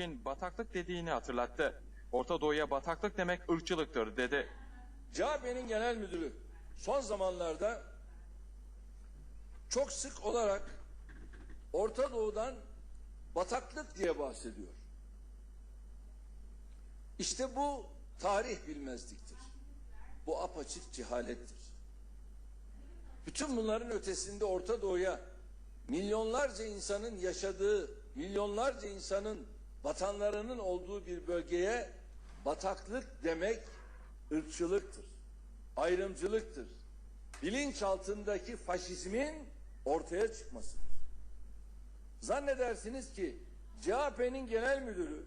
ilişkin bataklık dediğini hatırlattı. Orta Doğu'ya bataklık demek ırkçılıktır dedi. CHP'nin genel müdürü son zamanlarda çok sık olarak Orta Doğu'dan bataklık diye bahsediyor. İşte bu tarih bilmezliktir. Bu apaçık cehalettir. Bütün bunların ötesinde Orta Doğu'ya milyonlarca insanın yaşadığı, milyonlarca insanın vatanlarının olduğu bir bölgeye bataklık demek ırkçılıktır, ayrımcılıktır. Bilinç altındaki faşizmin ortaya çıkmasıdır. Zannedersiniz ki CHP'nin genel müdürü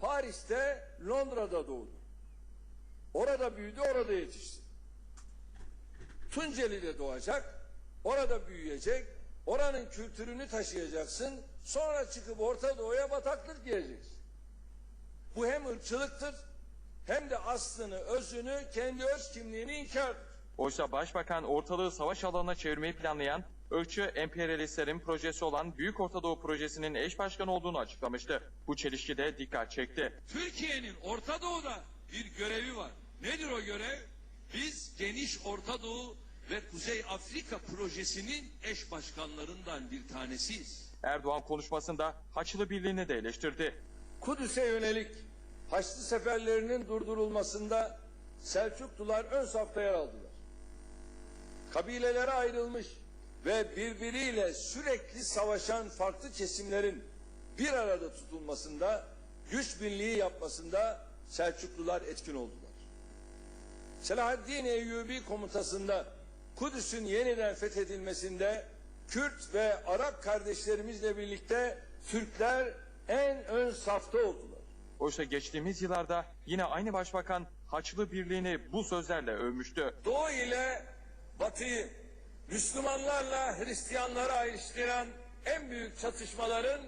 Paris'te, Londra'da doğdu. Orada büyüdü, orada yetişti. Tunceli'de doğacak, orada büyüyecek, oranın kültürünü taşıyacaksın, sonra çıkıp Orta Doğu'ya bataklık diyeceksin. Bu hem ırkçılıktır, hem de aslını, özünü, kendi öz kimliğini inkardır. Oysa Başbakan ortalığı savaş alanına çevirmeyi planlayan ırkçı emperyalistlerin projesi olan Büyük Orta Doğu Projesi'nin eş başkanı olduğunu açıklamıştı. Bu çelişki de dikkat çekti. Türkiye'nin Orta Doğu'da bir görevi var. Nedir o görev? Biz geniş Orta Doğu ve Kuzey Afrika projesinin eş başkanlarından bir tanesiyiz. Erdoğan konuşmasında Haçlı Birliği'ni de eleştirdi. Kudüs'e yönelik Haçlı seferlerinin durdurulmasında Selçuklular ön safta yer aldılar. Kabilelere ayrılmış ve birbiriyle sürekli savaşan farklı kesimlerin bir arada tutulmasında, güç birliği yapmasında Selçuklular etkin oldular. Selahaddin Eyyubi komutasında Kudüs'ün yeniden fethedilmesinde Kürt ve Arap kardeşlerimizle birlikte Türkler en ön safta oldular. Oysa geçtiğimiz yıllarda yine aynı başbakan Haçlı Birliği'ni bu sözlerle övmüştü. Doğu ile Batı'yı Müslümanlarla Hristiyanları ayrıştıran en büyük çatışmaların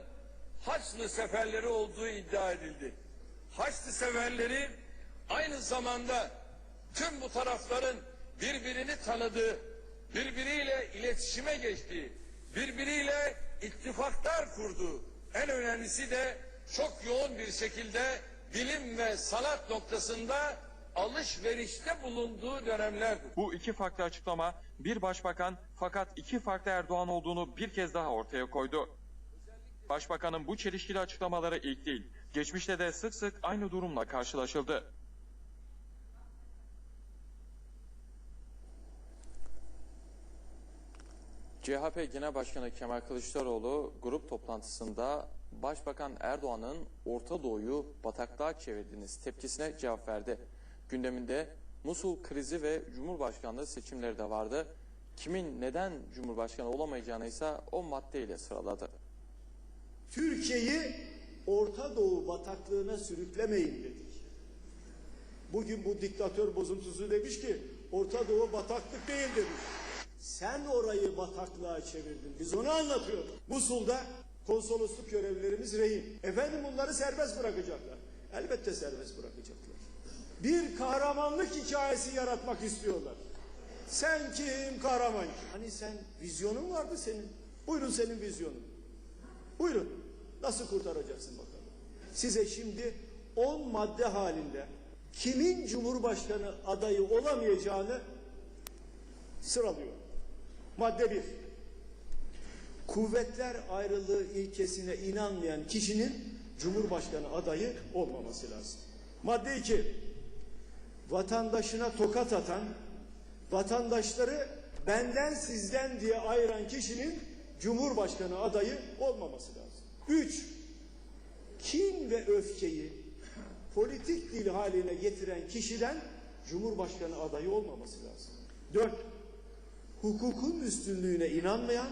Haçlı seferleri olduğu iddia edildi. Haçlı seferleri aynı zamanda tüm bu tarafların birbirini tanıdığı, birbiriyle iletişime geçtiği, birbiriyle ittifaklar kurduğu, en önemlisi de çok yoğun bir şekilde bilim ve sanat noktasında alışverişte bulunduğu dönemlerdir. Bu iki farklı açıklama bir başbakan fakat iki farklı Erdoğan olduğunu bir kez daha ortaya koydu. Başbakanın bu çelişkili açıklamaları ilk değil. Geçmişte de sık sık aynı durumla karşılaşıldı. CHP Genel Başkanı Kemal Kılıçdaroğlu grup toplantısında Başbakan Erdoğan'ın Orta Doğu'yu bataklığa çevirdiğiniz tepkisine cevap verdi. Gündeminde Musul krizi ve Cumhurbaşkanlığı seçimleri de vardı. Kimin neden Cumhurbaşkanı olamayacağını ise o maddeyle sıraladı. Türkiye'yi Orta Doğu bataklığına sürüklemeyin dedik. Bugün bu diktatör bozuntusu demiş ki Orta Doğu bataklık değil demiş. Sen orayı bataklığa çevirdin. Biz onu anlatıyoruz. Musul'da konsolosluk görevlilerimiz rehin. Efendim bunları serbest bırakacaklar. Elbette serbest bırakacaklar. Bir kahramanlık hikayesi yaratmak istiyorlar. Sen kim kahraman? Hani sen vizyonun vardı senin. Buyurun senin vizyonun. Buyurun. Nasıl kurtaracaksın bakalım. Size şimdi 10 madde halinde kimin cumhurbaşkanı adayı olamayacağını sıralıyor. Madde 1. Kuvvetler ayrılığı ilkesine inanmayan kişinin cumhurbaşkanı adayı olmaması lazım. Madde 2. Vatandaşına tokat atan, vatandaşları benden sizden diye ayıran kişinin cumhurbaşkanı adayı olmaması lazım. 3. Kin ve öfkeyi politik dil haline getiren kişiden cumhurbaşkanı adayı olmaması lazım. 4. Hukukun üstünlüğüne inanmayan,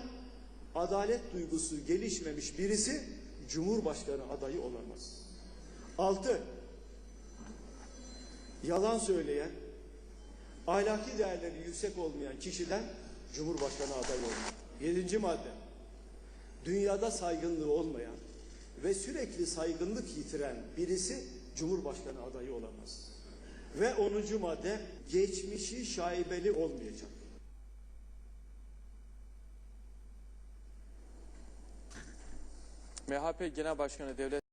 adalet duygusu gelişmemiş birisi cumhurbaşkanı adayı olamaz. 6. Yalan söyleyen, ahlaki değerleri yüksek olmayan kişiden cumhurbaşkanı adayı olmaz. 7. madde. Dünyada saygınlığı olmayan ve sürekli saygınlık yitiren birisi cumhurbaşkanı adayı olamaz. Ve 10. madde geçmişi şaibeli olmayacak. MHP Genel Başkanı Devlet